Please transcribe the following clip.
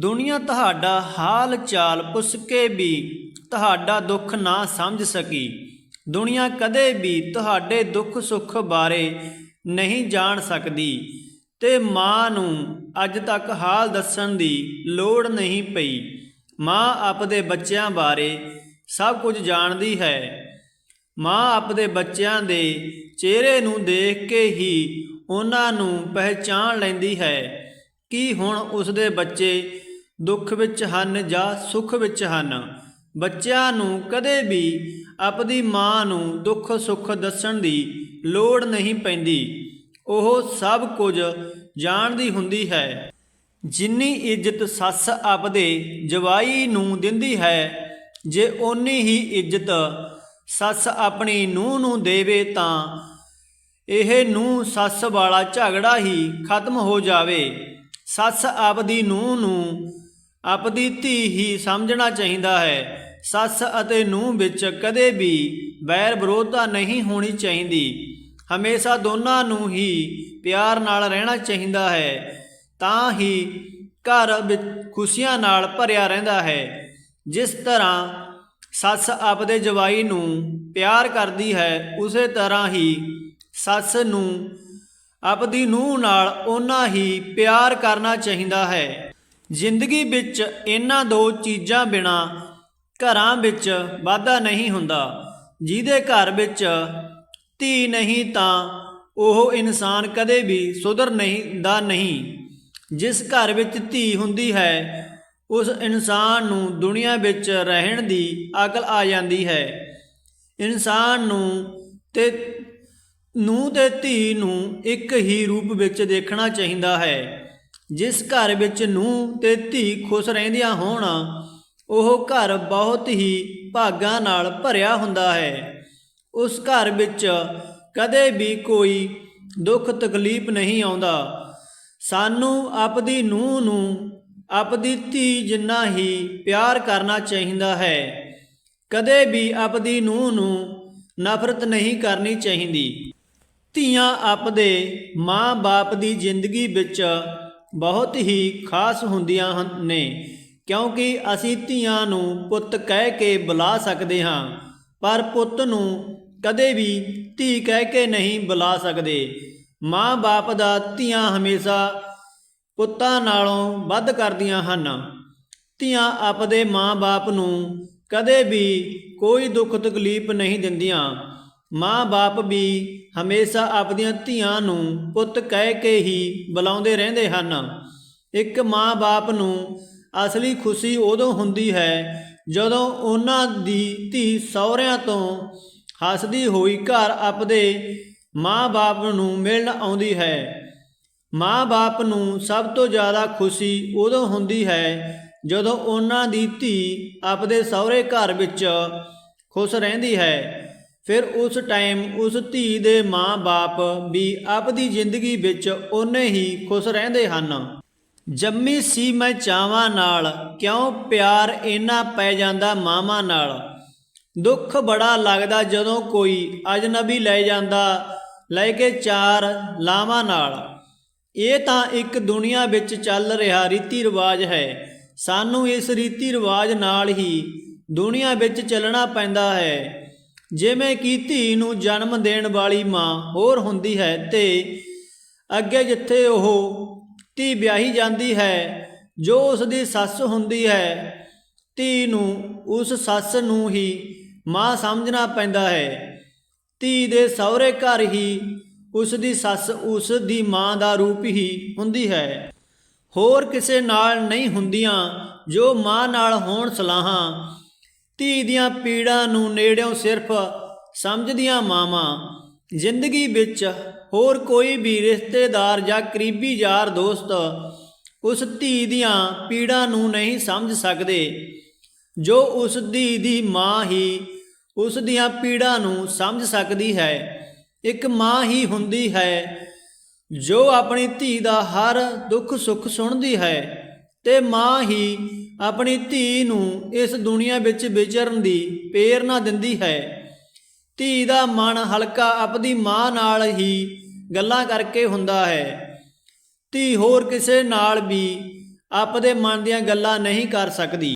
ਦੁਨੀਆ ਤੁਹਾਡਾ ਹਾਲ ਚਾਲ ਪੁੱਛ ਕੇ ਵੀ ਤੁਹਾਡਾ ਦੁੱਖ ਨਾ ਸਮਝ ਸਕੀ। ਦੁਨੀਆ ਕਦੇ ਵੀ ਤੁਹਾਡੇ ਦੁੱਖ ਸੁੱਖ ਬਾਰੇ ਨਹੀਂ ਜਾਣ ਸਕਦੀ ਤੇ ਮਾਂ ਨੂੰ ਅੱਜ ਤੱਕ ਹਾਲ ਦੱਸਣ ਦੀ ਲੋੜ ਨਹੀਂ ਪਈ। ਮਾਂ ਆਪਦੇ ਬੱਚਿਆਂ ਬਾਰੇ ਸਭ ਕੁਝ ਜਾਣਦੀ ਹੈ। ਮਾਂ ਆਪਦੇ ਬੱਚਿਆਂ ਦੇ ਚਿਹਰੇ ਨੂੰ ਦੇਖ ਕੇ ਹੀ ਉਹਨਾਂ ਨੂੰ ਪਹਿਚਾਣ ਲੈਂਦੀ ਹੈ ਕਿ ਹੁਣ ਉਸਦੇ ਬੱਚੇ ਦੁੱਖ ਵਿੱਚ ਹਨ ਜਾਂ ਸੁੱਖ ਵਿੱਚ ਹਨ। ਬੱਚਿਆਂ ਨੂੰ ਕਦੇ ਵੀ ਆਪਣੀ ਮਾਂ ਨੂੰ ਦੁੱਖ ਸੁੱਖ ਦੱਸਣ ਦੀ ਲੋੜ ਨਹੀਂ ਪੈਂਦੀ। ਉਹ ਸਭ ਕੁਝ ਜਾਣਦੀ ਹੁੰਦੀ ਹੈ। ਜਿੰਨੀ ਇੱਜ਼ਤ ਸੱਸ ਆਪਦੇ ਜਵਾਈ ਨੂੰ ਦਿੰਦੀ ਹੈ, ਜੇ ਓਨੀ ਹੀ ਇੱਜ਼ਤ ਸੱਸ ਆਪਣੀ ਨੂੰਹ ਨੂੰ ਦੇਵੇ ਤਾਂ ਇਹ ਨੂੰਹ ਸੱਸ ਵਾਲਾ ਝਗੜਾ ਹੀ ਖਤਮ ਹੋ ਜਾਵੇ। ਸੱਸ ਆਪਦੀ ਨੂੰਹ ਨੂੰ ਆਪਦੀ ਧੀ ਹੀ ਸਮਝਣਾ ਚਾਹੀਦਾ ਹੈ। ਸੱਸ ਅਤੇ ਨੂੰਹ ਵਿੱਚ ਕਦੇ ਵੀ ਵੈਰ ਵਿਰੋਧਤਾ ਨਹੀਂ ਹੋਣੀ ਚਾਹੀਦੀ। ਹਮੇਸ਼ਾ ਦੋਨਾਂ ਨੂੰ ਹੀ ਪਿਆਰ ਨਾਲ ਰਹਿਣਾ ਚਾਹੀਦਾ ਹੈ। ਤਾਂ ਹੀ ਘਰ ਵਿੱਚ ਖੁਸ਼ੀਆਂ ਨਾਲ ਭਰਿਆ ਰਹਿੰਦਾ ਹੈ। ਜਿਸ ਤਰ੍ਹਾਂ ਸੱਸ ਆਪਦੇ ਜਵਾਈ ਨੂੰ ਪਿਆਰ ਕਰਦੀ ਹੈ, ਉਸੇ ਤਰ੍ਹਾਂ ਹੀ ਸੱਸ ਨੂੰ ਆਪਦੀ ਨੂੰਹ ਨਾਲ ਓਨਾ ਹੀ ਪਿਆਰ ਕਰਨਾ ਚਾਹੀਦਾ ਹੈ। ਜ਼ਿੰਦਗੀ ਵਿੱਚ ਇਹਨਾਂ ਦੋ ਚੀਜ਼ਾਂ ਬਿਨਾ ਘਰਾਂ ਵਿੱਚ ਵਾਧਾ ਨਹੀਂ ਹੁੰਦਾ। ਜਿਹਦੇ ਘਰ ਵਿੱਚ ਧੀ ਨਹੀਂ ਤਾਂ ਉਹ ਇਨਸਾਨ ਕਦੇ ਵੀ ਸੁਧਰ ਨਹੀਂ ਦਾ ਨਹੀਂ। ਜਿਸ ਘਰ ਵਿੱਚ ਧੀ ਹੁੰਦੀ ਹੈ, ਉਸ ਇਨਸਾਨ ਨੂੰ ਦੁਨੀਆ ਵਿੱਚ ਰਹਿਣ ਦੀ ਅਕਲ ਆ ਜਾਂਦੀ ਹੈ। ਇਨਸਾਨ ਨੂੰ ਤੇ ਨੂੰ ਤੇ ਧੀ ਨੂੰ ਇੱਕ ਹੀ ਰੂਪ ਵਿੱਚ ਦੇਖਣਾ ਚਾਹੀਦਾ ਹੈ। ਜਿਸ ਘਰ ਵਿੱਚ ਨੂੰ ਤੇ ਧੀ ਖੁਸ਼ ਰਹਿੰਦੀਆਂ ਹੋਣ, ਉਹ ਘਰ ਬਹੁਤ ਹੀ ਭਾਗਾਂ ਨਾਲ ਭਰਿਆ ਹੁੰਦਾ ਹੈ। ਉਸ ਘਰ ਵਿੱਚ ਕਦੇ ਵੀ ਕੋਈ ਦੁੱਖ ਤਕਲੀਫ ਨਹੀਂ ਆਉਂਦਾ। ਸਾਨੂੰ ਆਪਦੀ ਨੂੰਹ ਨੂੰ ਆਪਦੀ ਧੀ ਜਿੰਨਾ ਹੀ ਪਿਆਰ ਕਰਨਾ ਚਾਹੀਦਾ ਹੈ। ਕਦੇ ਵੀ ਆਪਦੀ ਨੂੰਹ ਨੂੰ ਨਫ਼ਰਤ ਨਹੀਂ ਕਰਨੀ ਚਾਹੀਦੀ। ਧੀਆਂ ਆਪਦੇ ਮਾਂ-ਬਾਪ ਦੀ ਜ਼ਿੰਦਗੀ ਵਿੱਚ ਬਹੁਤ ਹੀ ਖਾਸ ਹੁੰਦੀਆਂ ਹਨ ਨੇ, ਕਿਉਂਕਿ ਅਸੀਂ ਧੀਆਂ ਨੂੰ ਪੁੱਤ ਕਹਿ ਕੇ ਬੁਲਾ ਸਕਦੇ ਹਾਂ, ਪਰ ਪੁੱਤ ਨੂੰ ਕਦੇ ਵੀ ਧੀ ਕਹਿ ਕੇ ਨਹੀਂ ਬੁਲਾ ਸਕਦੇ। ਮਾਂ-ਬਾਪ ਦਾ ਧੀਆਂ ਹਮੇਸ਼ਾ ਪੁੱਤਾਂ ਨਾਲੋਂ ਵੱਧ ਕਰਦੀਆਂ ਹਨ। ਧੀਆਂ ਆਪਦੇ ਮਾਂ-ਬਾਪ ਨੂੰ ਕਦੇ ਵੀ ਕੋਈ ਦੁੱਖ ਤਕਲੀਫ ਨਹੀਂ ਦਿੰਦੀਆਂ। ਮਾਂ-ਬਾਪ ਵੀ ਹਮੇਸ਼ਾ ਆਪਦੀਆਂ ਧੀਆਂ ਨੂੰ ਪੁੱਤ ਕਹਿ ਕੇ ਹੀ ਬੁਲਾਉਂਦੇ ਰਹਿੰਦੇ ਹਨ। ਇੱਕ ਮਾਂ-ਬਾਪ ਨੂੰ ਅਸਲੀ ਖੁਸ਼ੀ ਉਦੋਂ ਹੁੰਦੀ ਹੈ ਜਦੋਂ ਉਹਨਾਂ ਦੀ ਧੀ ਸਹੁਰਿਆਂ ਤੋਂ ਹੱਸਦੀ ਹੋਈ ਘਰ ਆਪਦੇ ਮਾਂ-ਬਾਪ ਨੂੰ ਮਿਲਣ ਆਉਂਦੀ ਹੈ। ਮਾਂ-ਬਾਪ ਨੂੰ ਸਭ ਤੋਂ ਜ਼ਿਆਦਾ ਖੁਸ਼ੀ ਉਦੋਂ ਹੁੰਦੀ ਹੈ ਜਦੋਂ ਉਹਨਾਂ ਦੀ ਧੀ ਆਪਦੇ ਸਹੁਰੇ ਘਰ ਵਿੱਚ ਖੁਸ਼ ਰਹਿੰਦੀ ਹੈ। ਫਿਰ ਉਸ ਟਾਈਮ ਉਸ ਧੀ ਦੇ ਮਾਂ-ਬਾਪ ਵੀ ਆਪਦੀ ਜ਼ਿੰਦਗੀ ਵਿੱਚ ਓਨੇ ਹੀ ਖੁਸ਼ ਰਹਿੰਦੇ ਹਨ। ਜੰਮੀ ਸੀ ਮੈਂ ਚਾਵਾਂ ਨਾਲ, ਕਿਉਂ ਪਿਆਰ ਇੰਨਾ ਪੈ ਜਾਂਦਾ ਮਾਵਾਂ ਨਾਲ? ਦੁੱਖ ਬੜਾ ਲੱਗਦਾ ਜਦੋਂ ਕੋਈ ਅਜਨਬੀ ਲੈ ਜਾਂਦਾ, ਲੈ ਕੇ ਚਾਰ ਲਾਵਾਂ ਨਾਲ। ਇਹ ਤਾਂ ਇੱਕ ਦੁਨੀਆ ਵਿੱਚ ਚੱਲ ਰਿਹਾ ਰੀਤੀ ਰਿਵਾਜ ਹੈ। ਸਾਨੂੰ ਇਸ ਰੀਤੀ ਰਿਵਾਜ ਨਾਲ ਹੀ ਦੁਨੀਆ ਵਿੱਚ ਚੱਲਣਾ ਪੈਂਦਾ ਹੈ। ਜਿਵੇਂ ਕਿ ਧੀ ਨੂੰ ਜਨਮ ਦੇਣ ਵਾਲੀ ਮਾਂ ਹੋਰ ਹੁੰਦੀ ਹੈ ਤੇ ਅੱਗੇ ਜਿੱਥੇ ਉਹ ਧੀ ਵਿਆਹੀ ਜਾਂਦੀ ਹੈ, ਜੋ ਉਸ ਦੀ ਸੱਸ ਹੁੰਦੀ ਹੈ, ਧੀ ਨੂੰ ਉਸ ਸੱਸ ਨੂੰ ਹੀ ਮਾਂ ਸਮਝਣਾ ਪੈਂਦਾ ਹੈ। ਧੀ ਦੇ ਸਹੁਰੇ ਘਰ ਹੀ ਉਸ ਦੀ ਸੱਸ ਉਸ ਦੀ ਮਾਂ ਦਾ ਰੂਪ ਹੀ ਹੁੰਦੀ ਹੈ। ਹੋਰ ਕਿਸੇ ਨਾਲ ਨਹੀਂ ਹੁੰਦੀਆਂ ਜੋ ਮਾਂ ਨਾਲ ਹੋਣ ਸਲਾਹਾਂ ਧੀ ਦੀਆਂ ਪੀੜਾਂ ਨੂੰ ਨੇੜਿਓਂ ਸਿਰਫ ਸਮਝਦੀਆਂ ਮਾਵਾਂ, ਜ਼ਿੰਦਗੀ ਵਿੱਚ ਹੋਰ ਕੋਈ ਵੀ ਰਿਸ਼ਤੇਦਾਰ ਜਾਂ ਕਰੀਬੀ ਯਾਰ ਦੋਸਤ ਉਸ ਧੀ ਦੀਆਂ ਪੀੜਾਂ ਨੂੰ ਨਹੀਂ ਸਮਝ ਸਕਦੇ, ਜੋ ਉਸ ਧੀ ਦੀ ਮਾਂ ਹੀ ਉਸ ਦੀਆਂ ਪੀੜਾਂ ਨੂੰ ਸਮਝ ਸਕਦੀ ਹੈ। ਇੱਕ ਮਾਂ ਹੀ ਹੁੰਦੀ ਹੈ ਜੋ ਆਪਣੀ ਧੀ ਦਾ ਹਰ ਦੁੱਖ ਸੁੱਖ ਸੁਣਦੀ ਹੈ। ਤੇ ਮਾਂ ਹੀ ਆਪਣੀ ਧੀ ਨੂੰ ਇਸ ਦੁਨੀਆ ਵਿੱਚ ਵਿਚਰਨ ਦੀ ਪ੍ਰੇਰਣਾ ਦਿੰਦੀ ਹੈ। ਧੀ ਦਾ ਮਨ ਹਲਕਾ ਆਪਣੀ ਮਾਂ ਨਾਲ ਹੀ ਗੱਲਾਂ ਕਰਕੇ ਹੁੰਦਾ ਹੈ। ਧੀ ਹੋਰ ਕਿਸੇ ਨਾਲ ਵੀ ਆਪਦੇ ਮਨ ਦੀਆਂ ਗੱਲਾਂ ਨਹੀਂ ਕਰ ਸਕਦੀ।